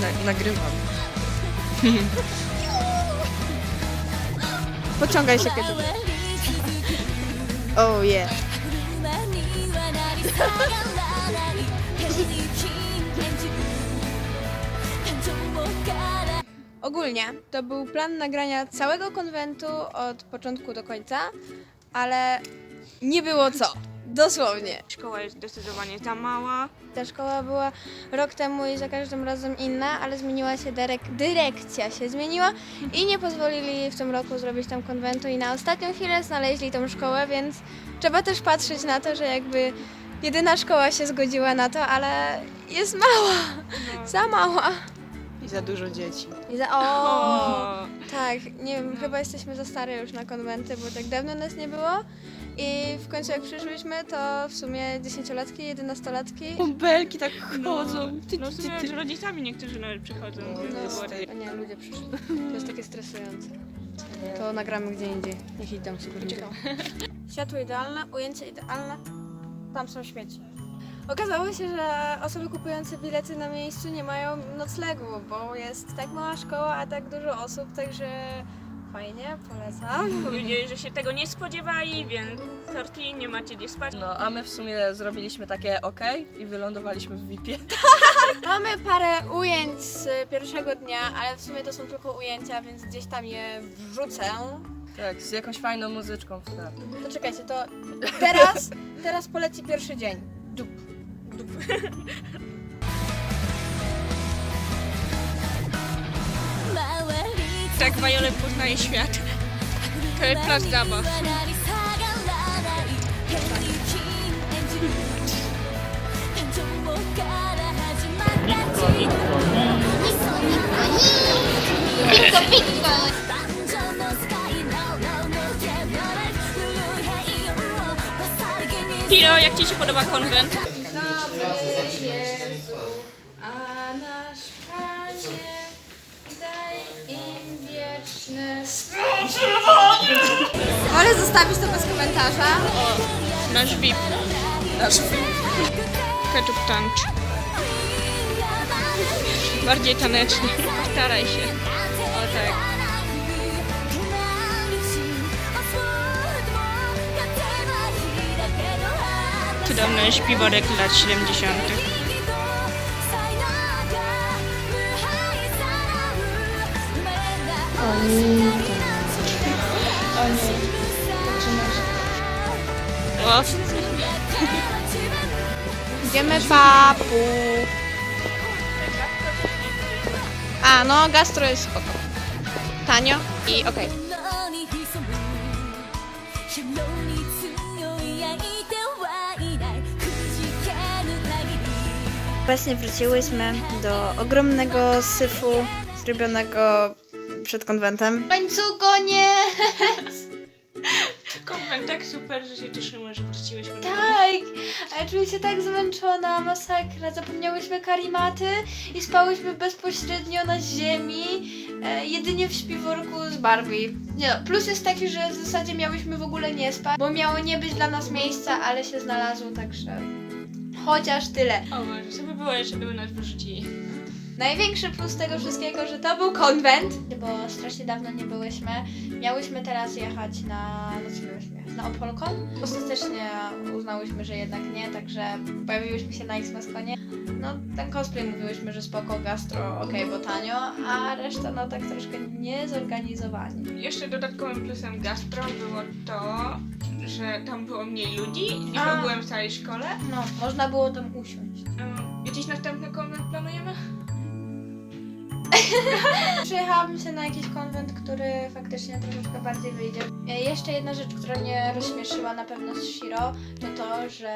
Na, nagrywam. Pociągaj się kiedy. Oh yeah. Ogólnie to był plan nagrania całego konwentu od początku do końca, ale nie było co. Dosłownie. Szkoła jest zdecydowanie za mała. Ta szkoła była rok temu i za każdym razem inna, ale zmieniła się dyrek, dyrekcja się zmieniła i nie pozwolili w tym roku zrobić tam konwentu i na ostatnią chwilę znaleźli tą szkołę, więc trzeba też patrzeć na to, że jakby jedyna szkoła się zgodziła na to, ale jest mała, za mała. I za dużo dzieci. I za, o, O, tak, nie wiem, chyba jesteśmy za stare już na konwenty, bo tak dawno nas nie było. I w końcu jak przyszłyśmy, to w sumie dziesięciolatki, jedenastolatki Bąbelki tak no, chodzą. Ty, no w ty, sumie ty. z rodzicami niektórzy nawet przychodzą. No, No, było- o nie, ludzie przyszli. To jest takie stresujące. To nagramy gdzie indziej. Niech idą sobie Czekam. Światło idealne, ujęcie idealne. Tam są śmieci. Okazało się, że osoby kupujące bilety na miejscu nie mają noclegu, bo jest tak mała szkoła, a tak dużo osób, także fajnie, polecam. Powiedzieli, że się tego nie spodziewali, więc sorki, nie macie gdzie spać. No, a my w sumie zrobiliśmy takie ok i wylądowaliśmy w VIP-ie. Mamy parę ujęć z pierwszego dnia, ale w sumie to są tylko ujęcia, więc gdzieś tam je wrzucę. Tak, z jakąś fajną muzyczką w tle. To czekajcie, to teraz, teraz poleci pierwszy dzień. Dup. Tak Violet poznaje świat. To jest plac zabaw. Piro, jak Ci się podoba konwent? Wolę zostawić to bez komentarza. Nasz VIP. Nasz VIP. Ketchup Punch. Bardziej taneczny. Staraj się. O tak. Cudowny śpiworek lat 70. O, Idziemy papu. A, no gastro jest spoko. Tanio i okej. Właśnie wróciłyśmy do ogromnego syfu zrobionego przed konwentem. Końcu koniec! konwent tak super, że się cieszymy, że wróciłyśmy. Tak! A ja czuję się tak zmęczona, masakra. Zapomniałyśmy karimaty i spałyśmy bezpośrednio na ziemi, e, jedynie w śpiworku z Barbie. Nie no, plus jest taki, że w zasadzie miałyśmy w ogóle nie spać, bo miało nie być dla nas miejsca, ale się znalazło, także chociaż tyle. O Boże, co by było, jeszcze by nas wyrzucili. Największy plus tego wszystkiego, że to był konwent, bo strasznie dawno nie byłyśmy. Miałyśmy teraz jechać na, no? Na Opolkon. Ostatecznie uznałyśmy, że jednak nie, także pojawiłyśmy się na Xmasconie. No ten cosplay mówiłyśmy, że spoko, gastro, okej, bo tanio, a reszta no tak troszkę niezorganizowani. Jeszcze dodatkowym plusem gastro było to, że tam było mniej ludzi niż A. ogółem w całej szkole. No, można było tam usiąść. Um, jakiś następny konwent planujemy? Przyjechałabym się na jakiś konwent, który faktycznie troszeczkę bardziej wyjdzie. E, Jeszcze jedna rzecz, która mnie rozśmieszyła na pewno z Shiro, to to, że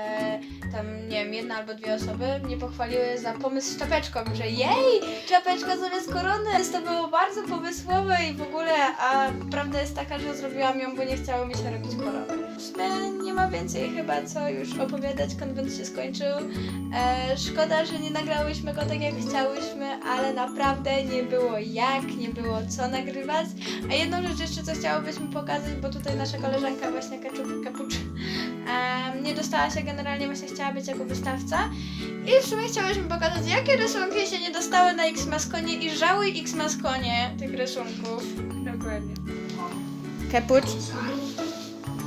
tam, nie wiem, jedna albo dwie osoby mnie pochwaliły za pomysł z czapeczką, że jej, czapeczka zamiast korony, to było bardzo pomysłowe i w ogóle, a prawda jest taka, że zrobiłam ją, bo nie chciało mi się robić korony. Sumie nie ma więcej chyba co już opowiadać, konwent się skończył. E, szkoda, że nie nagrałyśmy go tak jak chciałyśmy, ale naprawdę nie było jak, nie było co nagrywać. A jedną rzecz jeszcze, co chciałobyśmy pokazać, bo tutaj nasza koleżanka właśnie Kaczup, Kapucz em, nie dostała się generalnie, właśnie chciała być jako wystawca. I w sumie chciałyśmy pokazać, jakie rysunki się nie dostały na X-Maskonie i żałuj X-Maskonie tych rysunków. Dokładnie. Kapucz.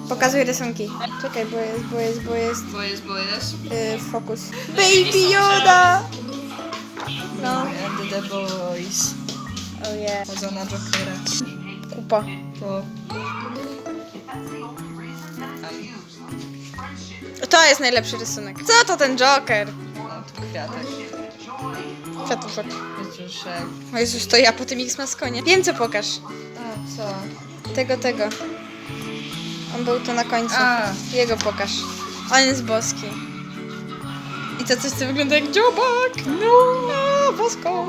Pokazuj rysunki. Czekaj, bo jest, bo jest, bo jest Bo jest, bo jest. yy, fokus. Baby Yoda! No, And the boys. oh yeah. Chodzą na Jokera. Kupa. To... To jest najlepszy rysunek. Co to ten Joker? No, tu kwiatek. Kwiatuszek. Kwiatuszek. O Jezus, to ja po tym X-Maskonie. Wiem, co pokaż. A, co? Tego, tego. On był tu na końcu. A. Jego pokaż. On jest boski. I to coś, co wygląda jak dziobak. No, a, bosko.